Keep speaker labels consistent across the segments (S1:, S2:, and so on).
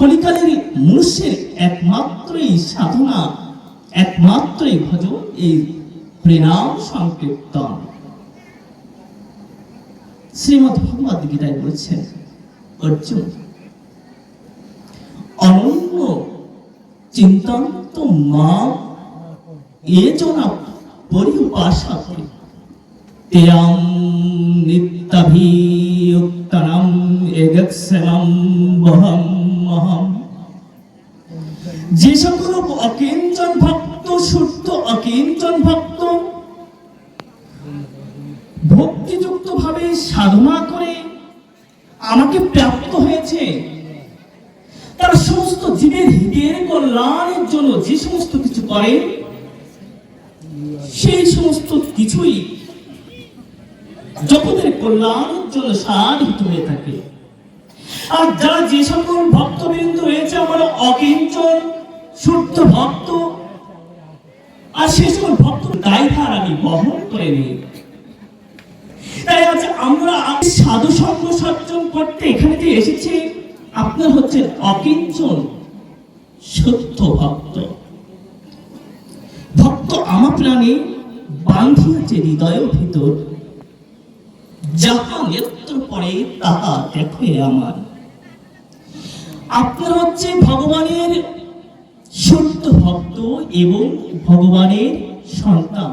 S1: কলিকালের মনুষ্যের একমাত্রই সাধনা, একমাত্রই ভজন এই প্রেনাম সংকীর্তন। শ্রীমদ ভগবদ গীতায় বলছেন, অর্জুন, অনন্য চিন্তন্ত মা, এ জনা পরিউপাসাতে তেয়াং নিত্যাভিযুক্তানাম এগৎসনম বহম। মহম যে সকল অকিঞ্চন ভক্ত শুদ্ধ অকিঞ্চন ভক্ত ভক্তিযুক্ত ভাবে সাধনা করে আমাকে প্রাপ্ত হয়েছে, তারা সমস্ত জীবের হিতের কল্যাণের জন্য যে সমস্ত কিছু করে, সেই সমস্ত কিছুই জগতের কল্যাণের জন্য সাধিত হয়ে থাকে। আর যারা যে সকল ভক্তবৃন্দ রয়েছে, আমার অকিঞ্চন শুদ্ধ ভক্ত, আর সে সকল ভক্ত দায়ভার আমি বহন করে নিই। তাই আজ আমরা সাধু সঙ্গ সজ্জন করতে এখানে যে এসেছি, আপনার হচ্ছেন অকিঞ্চন সত্য ভক্ত। ভক্ত আমার প্রাণে বান্ধিয়াছে হৃদয় ভিতর, যাহা নেত্র পড়ে তাহা দেখে আমার। আপনার হচ্ছে ভগবানের সত্য ভক্ত এবং ভগবানের সন্তান।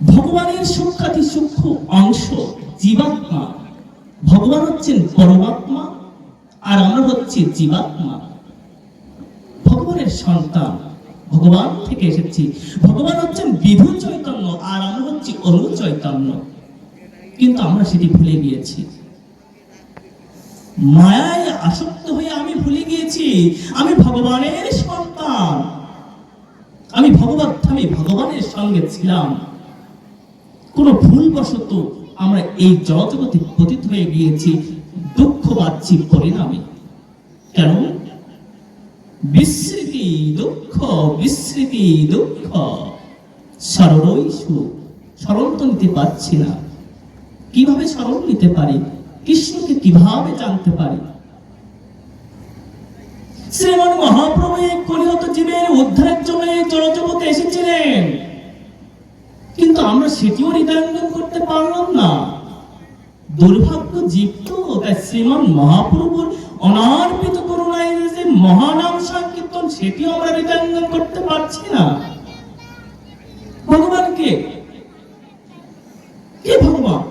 S1: ভগবানের সূক্ষাতি সূক্ষ্ম অংশ জীবাত্মা? ভগবান হচ্ছেন পরমাত্মা আর আমরা হচ্ছে জীবাত্মা। ভগবানের সন্তান, ভগবান থেকে এসেছি। ভগবান হচ্ছেন বিভু চৈতন্য আর আমরা হচ্ছি অনু চৈতন্য। কিন্তু আমরা সেটি ভুলে গিয়েছি। মায়ায় আসক্ত হয়ে আমি ভুলে গিয়েছি। আমি ভগবানের সন্তান। আমি ভগবত ধামে ভগবানের সঙ্গে ছিলাম। কোন ভুলবশত আমরা এই জগতে পতিত হয়ে গিয়েছি, দুঃখ পাচ্ছি পরিণামে। কেন? বিস্মৃতি দুঃখ বিস্মৃতি দুঃখ। স্মরণই সুখ। স্মরণ তো নিতে পারছি না। কীভাবে স্মরণ নিতে পারি? কৃষ্ণকে কীভাবে জানতে পারি? শ্রীমন মহাপ্রভু এই কলিহত জীবের উদ্ধারের জন্য এই জড়জগতে এসেছিলেন। কিন্তু আমরা সেটিও হৃদয়ঙ্গম করতে পারলাম না। দুর্ভাগ্য জীব তো তাই শ্রীমান মহাপ্রভুর অনার্পিত করুণায় যে মহানাম সংকীর্তন, সেটিও আমরা হৃদয়ঙ্গম করতে পারছি না। ভগবানকে কে ভগবান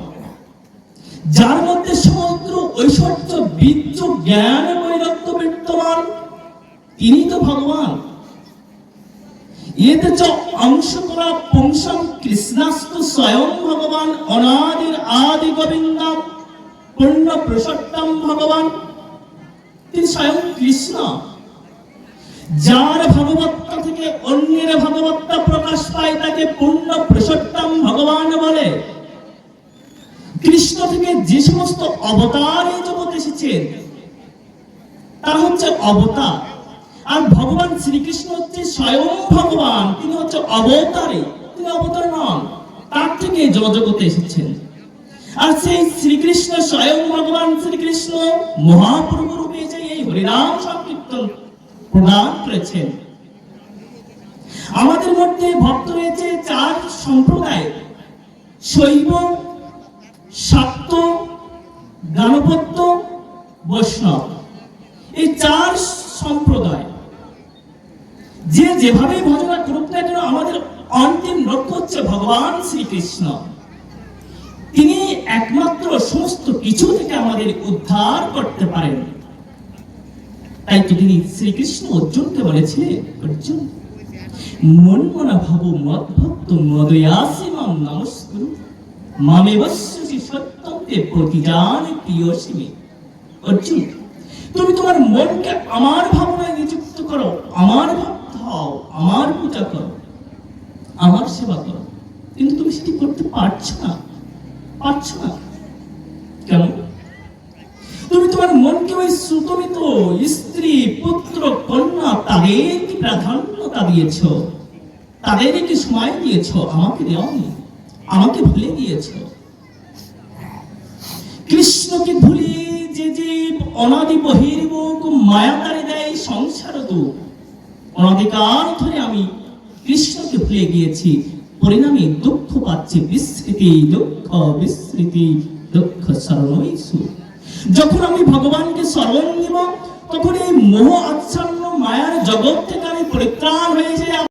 S1: যার মধ্যে সমগ্র বীর্য জ্ঞান বৈরত্ব বিদ্যমান, তিনি তো ভগবান। এতে চ অংশ করা পুংসম কৃষ্ণাস্তু স্বয়ং ভগবান, অনাদির আদি গোবিন্দম, পূর্ণ প্রসত্তম ভগবান। তিনি স্বয়ং কৃষ্ণ। যার ভগবত্তা থেকে অন্যের ভগবত্তা প্রকাশ পায়, তাকে পূর্ণ প্রসত্তম ভগবান বলে কৃষ্ণ থেকে যে সমস্ত অবতার এই জগৎ এসেছেন, তারা হচ্ছে অবতার। আর ভগবান শ্রীকৃষ্ণ হচ্ছে স্বয়ং ভগবান, তিনি হচ্ছে অবতারে, তিনি অবতার নন, তার থেকে জগতে এসেছেন। আর সেই শ্রীকৃষ্ণ, স্বয়ং ভগবান শ্রীকৃষ্ণ, মহাপ্রভু রূপে যে এই হরিনাম সংকীর্তন প্রদান করেছেন। আমাদের মধ্যে ভক্ত রয়েছে চার সম্প্রদায়, শৈব বৈষ্ণব এই চার সম্প্রদায়, যে যেভাবে ভজনা করুক না কেন, আমাদের অন্তিম লক্ষ্য হচ্ছে ভগবান শ্রীকৃষ্ণ। তিনি একমাত্র সমস্ত কিছু থেকে আমাদের উদ্ধার করতে পারেন। তাই তো তিনি শ্রীকৃষ্ণ অর্জুনকে বলেছিলেন অর্জুন মন মনা ভাবু মদ ভক্ত মদয়াসি মাম নমস্কুরু মামে বস্যসি সত্যকে প্রতিজান প্রিয়সিমে। অর্জুন, তুমি তোমার মনকে আমার ভাবনায় নিযুক্ত করো, আমার ভক্ত হও, আমার পূজা করো, আমার সেবা করো। কিন্তু তুমি সেটি করতে পারছ না পারছ না। কেন? তুমি তোমার মনকে ওই সুতমিত স্ত্রী, পুত্র, কন্যা তাদেরকে প্রাধান্যতা দিয়েছ? তাদের কি সময় দিয়েছ? আমাকে দেওনি, আমাকে ভুলে গিয়েছ কৃষ্ণকে ভুলে যে জীব অনাদি বহির্মুখ মায়াকারে দেয় সংসার দুঃখ। অনাদিকাল ধরে আমি কৃষ্ণকে ভুলে গিয়েছি। পরিণামে দুঃখ পাচ্ছি বিস্মৃতি, দুঃখ বিস্মৃতি, দুঃখ স্মরণই যখন আমি ভগবানকে স্মরণ নিব তখন এই মোহ আচ্ছন্ন মায়ার জগৎ থেকে আমি পরিত্রাণ হয়ে যাই